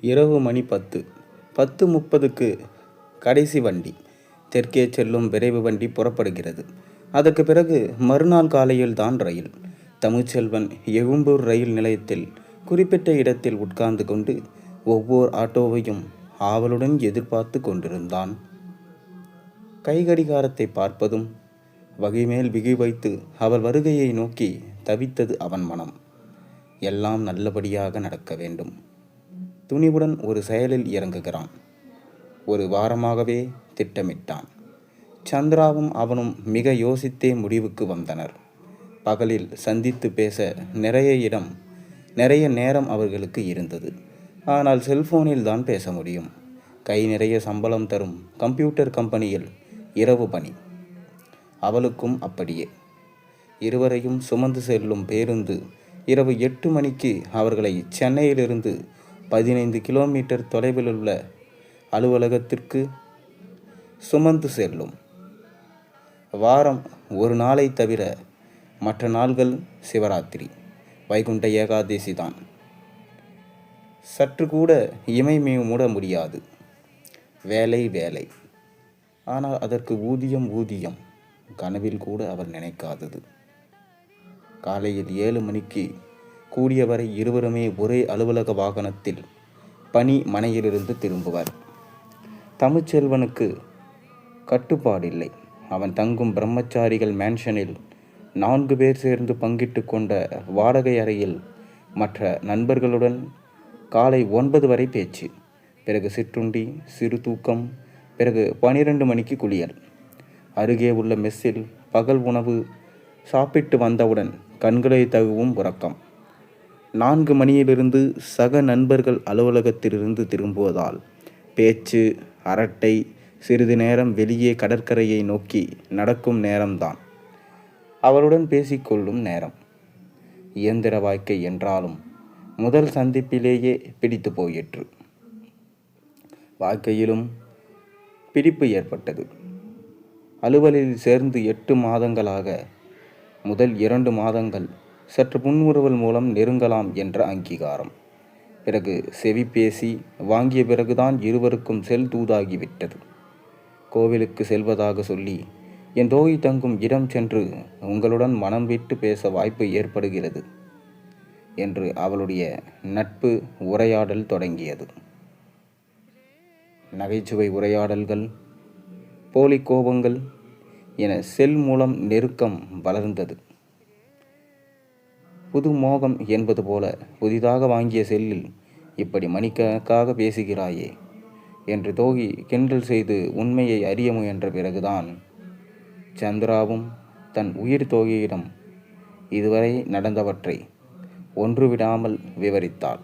இரவு மணி பத்து. பத்து முப்பதுக்கு கடைசி வண்டி. தெற்கே செல்லும் விரைவு வண்டி புறப்படுகிறது. அதற்கு பிறகு மறுநாள் காலையில் தான் ரயில். தமிழ்ச்செல்வன் எழும்பூர் ரயில் நிலையத்தில் குறிப்பிட்ட இடத்தில் உட்கார்ந்து கொண்டு ஒவ்வொரு ஆட்டோவையும் ஆவலுடன் எதிர்பார்த்து கொண்டிருந்தான். கைகடிகாரத்தை பார்ப்பதும் வகைமேல் விகி வைத்து அவள் வருகையை நோக்கி தவித்தது அவன் மனம். எல்லாம் நல்லபடியாக நடக்க வேண்டும். துணிவுடன் ஒரு செயலில் இறங்குகிறான். ஒரு வாரமாகவே திட்டமிட்டான். சந்திராவும் அவனும் மிக யோசித்தே முடிவுக்கு வந்தனர். பகலில் சந்தித்து பேச நிறைய இடம் நிறைய நேரம் அவர்களுக்கு இருந்தது. ஆனால் செல்போனில் தான் பேச முடியும். கை நிறைய சம்பளம் தரும் கம்ப்யூட்டர் கம்பெனியில் இரவு பணி. அவளுக்கும் அப்படியே. இருவரையும் சுமந்து செல்லும் பேருந்து இரவு எட்டு மணிக்கு அவர்களை சென்னையிலிருந்து பதினைந்து கிலோமீட்டர் தொலைவில் உள்ள அலுவலகத்திற்கு சுமந்து செல்லும். வாரம் ஒரு நாளை தவிர மற்ற நாள்கள் சிவராத்திரி வைகுண்ட ஏகாதசி தான். சற்று கூட இமை மூட முடியாது. வேலை வேலை. ஆனால் அதற்கு ஊதியம் ஊதியம். கனவில் கூட அவர் நினைக்காதது. காலையில் ஏழு மணிக்கு கூடியவரை இருவருமே ஒரே அலுவலக வாகனத்தில் பணி மனையிலிருந்து திரும்புவர். தமிழ்ச்செல்வனுக்கு கட்டுப்பாடில்லை. அவன் தங்கும் பிரம்மச்சாரிகள் மேன்ஷனில் நான்கு பேர் சேர்ந்து பங்கிட்டு கொண்ட வாடகை அறையில் மற்ற நண்பர்களுடன் காலை ஒன்பது வரை பேச்சு. பிறகு சிற்றுண்டி சிறு தூக்கம் பிறகு பனிரெண்டு மணிக்கு குளியல். அருகே உள்ள மெஸ்ஸில் பகல் உணவு சாப்பிட்டு வந்தவுடன் கண்களை தகுவும் உறக்கம். நான்கு மணியிலிருந்து சக நண்பர்கள் அலுவலகத்திலிருந்து திரும்புவதால் பேச்சு அரட்டை சிறிது நேரம் வெளியே கடற்கரையை நோக்கி நடக்கும் நேரம்தான். அவருடன் பேசிக்கொள்ளும் நேரம். இயந்திர வாழ்க்கை என்றாலும் முதல் சந்திப்பிலேயே பிடித்து போயிற்று. வாழ்க்கையிலும் பிடிப்பு ஏற்பட்டது. அலுவலில் சேர்ந்து எட்டு மாதங்களாக முதல் இரண்டு மாதங்கள் சற்று புன்முறுவல் மூலம் நெருங்கலாம் என்ற அங்கீகாரம். பிறகு செவி பேசி வாங்கிய பிறகுதான் இருவருக்கும் செல் தூதாகிவிட்டது. கோவிலுக்கு செல்வதாக சொல்லி என் தோய் தங்கும் இடம் சென்று உங்களுடன் மனம் விட்டு பேச வாய்ப்பு ஏற்படுகிறது என்று அவளுடைய நட்பு உரையாடல் தொடங்கியது. நகைச்சுவை உரையாடல்கள் போலி கோபங்கள் என செல் மூலம் நெருக்கம் வளர்ந்தது. புது மோகம் என்பது போல புதிதாக வாங்கிய செல்லில் இப்படி மணிக்கணக்காக பேசுகிறாயே என்று தோகி கிண்டல் செய்து உண்மையை அறிய முயன்ற பிறகுதான் சந்திராவும் தன் உயிர் தோகியிடம் இதுவரை நடந்தவற்றை ஒன்று விடாமல் விவரித்தாள்.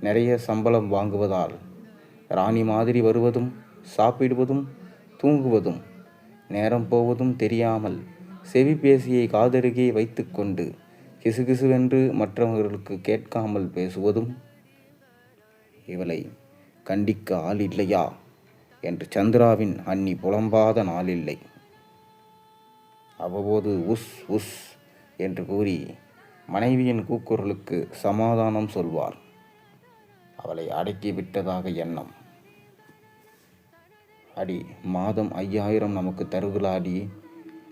நிறைய சம்பளம் வாங்குவதால் ராணி மாதிரி வருவதும் சாப்பிடுவதும் தூங்குவதும் நேரம் போவதும் தெரியாமல் செவி பேசியை காதருகே வைத்துக்கொண்டு கிசுகிசுவென்று மற்றவர்களுக்கு கேட்காமல் பேசுவதும் இவளை கண்டிக்க ஆள் இல்லையா என்று சந்திராவின் அன்னி புலம்பாத நாளில்லை. அவ்வப்போது உஸ் உஸ் என்று கூறி மனைவியின் கூக்குரலுக்கு சமாதானம் சொல்வார். அவளை அடக்கி விட்டதாக எண்ணம். அடி மாதம் ஐயாயிரம் நமக்கு தருகிறாடி.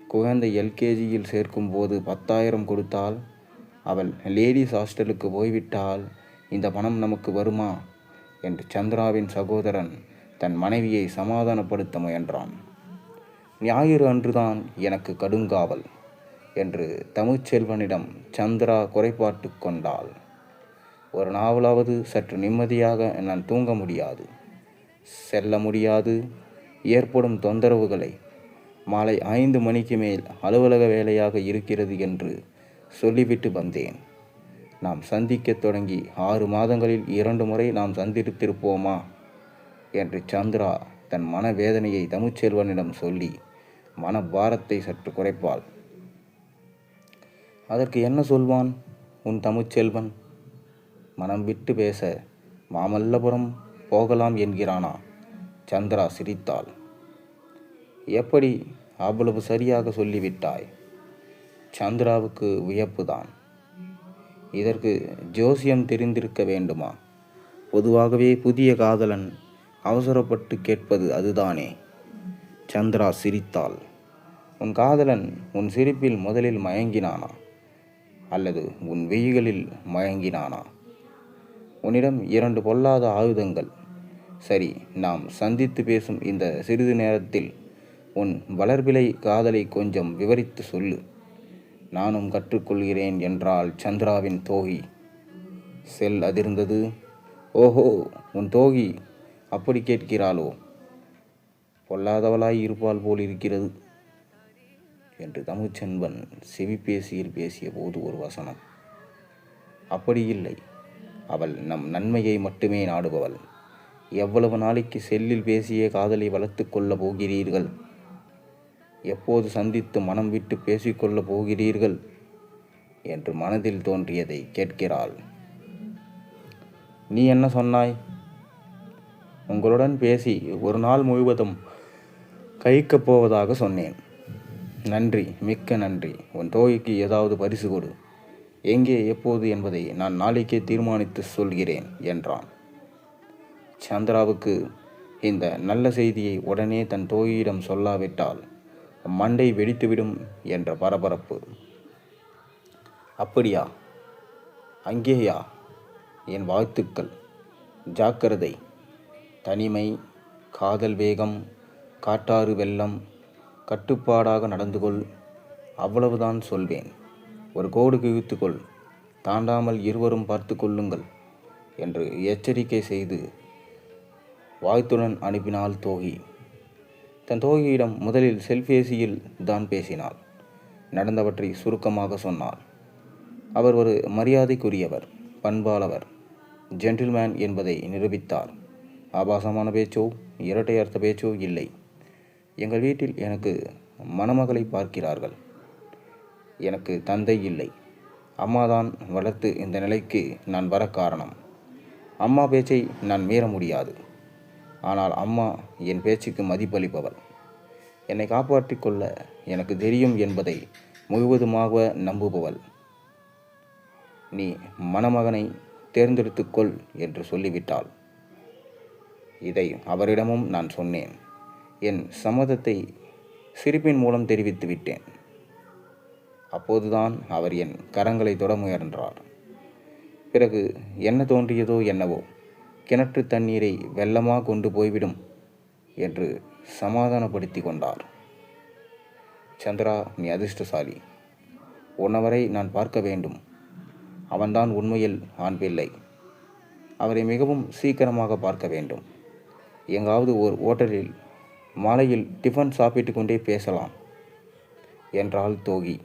குழந்தை எல்கேஜியில் சேர்க்கும்போது பத்தாயிரம் கொடுத்தால் அவள் லேடிஸ் ஹாஸ்டலுக்கு போய்விட்டால் இந்த பணம் நமக்கு வருமா? என்று சந்திராவின் சகோதரன் தன் மனைவியை சமாதானப்படுத்த முயன்றான். ஞாயிறு அன்றுதான் எனக்கு கடுங்காவல் என்று தமிழ்ச்செல்வனிடம் சந்திரா குறைபாட்டு கொண்டாள். ஒரு நாவலாவது சற்று நிம்மதியாக நான் தூங்க முடியாது. செல்ல முடியாது. ஏற்படும் தொந்தரவுகளை மாலை ஐந்து மணிக்கு மேல் அலுவலக வேலையாக இருக்கிறது என்று சொல்லிவிட்டு வந்தேன். நாம் சந்திக்கத் தொடங்கி ஆறு மாதங்களில் இரண்டு முறை நாம் சந்தித்திருப்போமா? என்று சந்திரா தன் மனவேதனையை தமிழ்ச்செல்வனிடம் சொல்லி மனபாரத்தை சற்று குறைப்பாள். அதற்கு என்ன சொல்வான் உன் தமிழ்ச்செல்வன் மனம் விட்டு பேச மாமல்லபுரம் போகலாம் என்கிறானா? சந்திரா சிரித்தாள். எப்படி? அவ்வளவு சரியாக சொல்லிவிட்டாய். சந்திராவுக்கு வியப்புதான் இதற்கு ஜோசியம் தெரிந்திருக்க வேண்டுமா? பொதுவாகவே புதிய காதலன் அவசரப்பட்டு கேட்பது அதுதானே. சந்திரா சிரித்தாள். உன் காதலன் உன் சிரிப்பில் முதலில் மயங்கினானா? அல்லது உன் வெய்களில் மயங்கினானா? உன்னிடம் இரண்டு பொல்லாத ஆயுதங்கள். சரி நாம் சந்தித்து பேசும் இந்த சிறிது நேரத்தில் உன் வளர்பிலை காதலை கொஞ்சம் விவரித்து சொல்லு. நானும் கற்றுக்கொள்கிறேன் என்றால் சந்திராவின் தோகி. செல் அதிர்ந்தது. ஓஹோ உன் தோகி அப்படி கேட்கிறாளோ? பொல்லாதவளாய் இருப்பாள் போல் இருக்கிறது என்று தமிழ்ச்செல்வன் செவிப்பேசியில் பேசிய போது ஒரு வசனம். அப்படி இல்லை. அவள் நம் நன்மையை மட்டுமே நாடுபவள். எவ்வளவு நாளைக்கு செல்லில் பேசிய காதலை வளர்த்து கொள்ளப் போகிறீர்கள்? எப்போது சந்தித்து மனம் விட்டு பேசிக்கொள்ளப் போகிறீர்கள்? என்று மனதில் தோன்றியதை கேட்கிறாள். நீ என்ன சொன்னாய்? உங்களுடன் பேசி ஒரு நாள் முழுவதும் கழிக்கப் போவதாக சொன்னேன். நன்றி மிக்க நன்றி. உன் தோழிக்கு ஏதாவது பரிசு கொடு. எங்கே எப்போது என்பதை நான் நாளைக்கே தீர்மானித்து சொல்கிறேன் என்றான். சந்திராவுக்கு இந்த நல்ல செய்தியை உடனே தன் தோழியிடம் சொல்லாவிட்டால் மண்டை வெடித்துவிடும் என்ற பரபரப்பு. அப்படியா? அங்கேயா? என் வாழ்த்துக்கள். ஜாக்கிரதை. தனிமை காதல் வேகம் காட்டாறு வெள்ளம் கட்டுப்பாடாக நடந்து கொள். அவ்வளவுதான் சொல்வேன். ஒரு கோடு கிழித்துக்கொள். தாண்டாமல் இருவரும் பார்த்து கொள்ளுங்கள் என்று எச்சரிக்கை செய்து வாழ்த்துடன் அனுப்பினாள் தோகி. தன் தோகியிடம் முதலில் செல்பேசியில் தான் பேசினாள். நடந்தவற்றை சுருக்கமாக சொன்னாள். அவர் ஒரு மரியாதைக்குரியவர் பண்பாளவர் ஜென்டில்மேன் என்பதை நிரூபித்தார். ஆபாசமான பேச்சோ இரட்டை அர்த்த பேச்சோ இல்லை. எங்கள் வீட்டில் எனக்கு மணமகளை பார்க்கிறார்கள். எனக்கு தந்தை இல்லை. அம்மாதான் வளர்த்து இந்த நிலைக்கு நான் வர காரணம். அம்மா பேச்சை நான் மீற முடியாது. ஆனால் அம்மா என் பேச்சுக்கு மதிப்பளிப்பவள். என்னை காப்பாற்றிக் கொள்ள எனக்கு தெரியும் என்பதை முழுவதுமாக நம்புபவள். நீ மணமகனை தேர்ந்தெடுத்துக்கொள் என்று சொல்லிவிட்டாள். இதை அவரிடமும் நான் சொன்னேன். என் சம்மதத்தை சிரிப்பின் மூலம் தெரிவித்து விட்டேன். அப்போதுதான் அவர் என் கரங்களை தொட முயன்றார். பிறகு என்ன தோன்றியதோ என்னவோ கிணற்று தண்ணீரை வெள்ளமாக கொண்டு போய்விடும் என்று சமாதானப்படுத்தி கொண்டார். சந்திரா நீ அதிர்ஷ்டசாலி. உன்னவரை நான் பார்க்க வேண்டும். அவன்தான் உண்மையில் ஆண் பிள்ளை. அவரை மிகவும் சீக்கிரமாக பார்க்க வேண்டும். எங்காவது ஒரு ஓட்டலில் மாலையில் டிஃபன் சாப்பிட்டு கொண்டே பேசலாம் என்றாள் தோகி.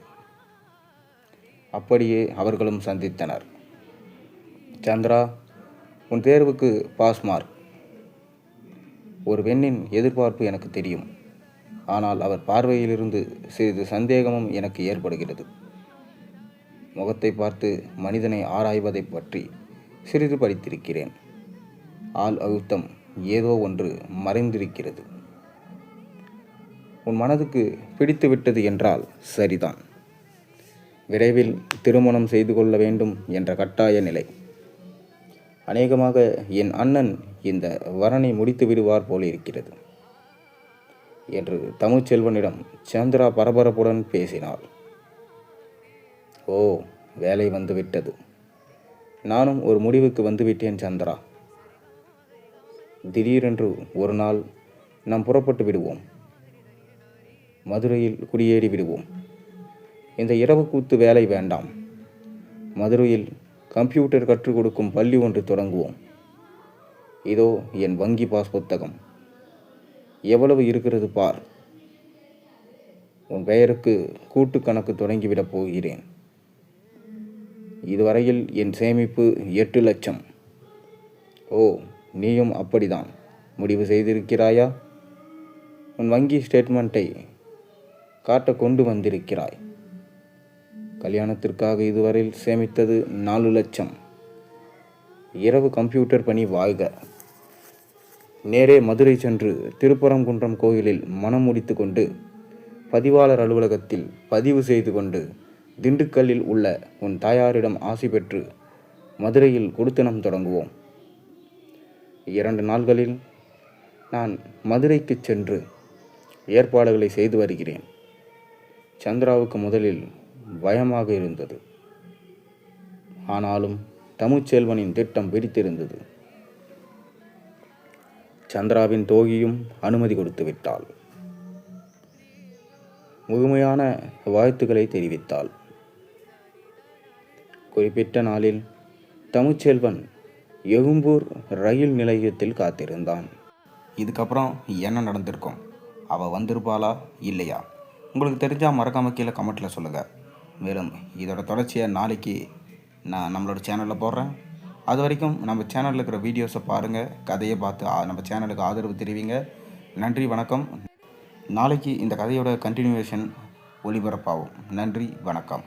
அப்படியே அவர்களும் சந்தித்தனர். சந்திரா உன் தேர்வுக்கு பாஸ் மார்க் ஒரு பெண்ணின் எதிர்பார்ப்பு எனக்கு தெரியும். ஆனால் அவர் பார்வையிலிருந்து சிறிது சந்தேகமும் எனக்கு ஏற்படுகிறது. முகத்தை பார்த்து மனிதனை ஆராய்வதைப் பற்றி சிறிது படித்திருக்கிறேன். ஆள் அழுத்தம் ஏதோ ஒன்று மறைந்திருக்கிறது. உன் மனதுக்கு பிடித்து விட்டது என்றால் சரிதான். விரைவில் திருமணம் செய்து கொள்ள வேண்டும் என்ற கட்டாய நிலை. அநேகமாக என் அண்ணன் இந்த வரனை முடித்து விடுவார் போல் இருக்கிறது என்று தமிழ்ச்செல்வனிடம் சந்திரா பரபரப்புடன் பேசினாள். ஓ வேலை வந்துவிட்டது. நானும் ஒரு முடிவுக்கு வந்துவிட்டேன் சந்திரா. திடீரென்று ஒரு நாள் நாம் புறப்பட்டு விடுவோம். மதுரையில் குடியேறி விடுவோம். இந்த இரவு கூத்து வேலை வேண்டாம். மதுரையில் கம்ப்யூட்டர் கற்றுக் கொடுக்கும் பள்ளி ஒன்று தொடங்குவோம். இதோ என் வங்கி பாஸ் புத்தகம். எவ்வளவு இருக்கிறது பார்? உன் பெயருக்கு கூட்டு கணக்கு தொடங்கிவிடப் போகிறேன். இதுவரையில் என் சேமிப்பு எட்டு லட்சம். ஓ நீயும் அப்படிதான் முடிவு செய்திருக்கிறாயா? உன் வங்கி ஸ்டேட்மெண்ட்டை காட்ட கொண்டு வந்திருக்கிறாய். கல்யாணத்திற்காக இதுவரையில் சேமித்தது நாலு லட்சம். இரவு கம்ப்யூட்டர் பணி வாழ்க. நேரே மதுரை சென்று திருப்பரங்குன்றம் கோயிலில் மனம் முடித்து கொண்டு பதிவாளர் அலுவலகத்தில் பதிவு செய்து கொண்டு திண்டுக்கல்லில் உள்ள உன் தாயாரிடம் ஆசி பெற்று மதுரையில் கொடுத்தனம் தொடங்குவோம். இரண்டு நாள்களில் நான் மதுரைக்கு சென்று ஏற்பாடுகளை செய்து வருகிறேன். சந்திராவுக்கு முதலில் பயமாக இருந்தது. ஆனாலும் தமிழ்ச்செல்வனின் திட்டம் பிடித்திருந்தது. சந்திராவின் தோகியும் அனுமதி கொடுத்து விட்டாள். முழுமையான வாழ்த்துக்களை தெரிவித்தாள். குறிப்பிட்ட நாளில் தமிழ்ச்செல்வன் எகும்பூர் ரயில் நிலையத்தில் காத்திருந்தான். இதுக்கப்புறம் என்ன நடந்திருக்கும்? அவள் வந்திருப்பாளா இல்லையா? உங்களுக்கு தெரிஞ்சால் மறக்காமல் கீழே கமெண்ட்டில் சொல்லுங்கள் மேலும் இதோட தொடர்ச்சியை நாளைக்கு நான் நம்மளோட சேனலில் போடுறேன். அது வரைக்கும் நம்ம சேனலில் இருக்கிற வீடியோஸை பாருங்கள் கதையை பார்த்து நம்ம சேனலுக்கு ஆதரவு தெரிவிங்க. நன்றி வணக்கம். நாளைக்கு இந்த கதையோட கண்டினியூவேஷன் ஒளிபரப்பாகும் நன்றி வணக்கம்.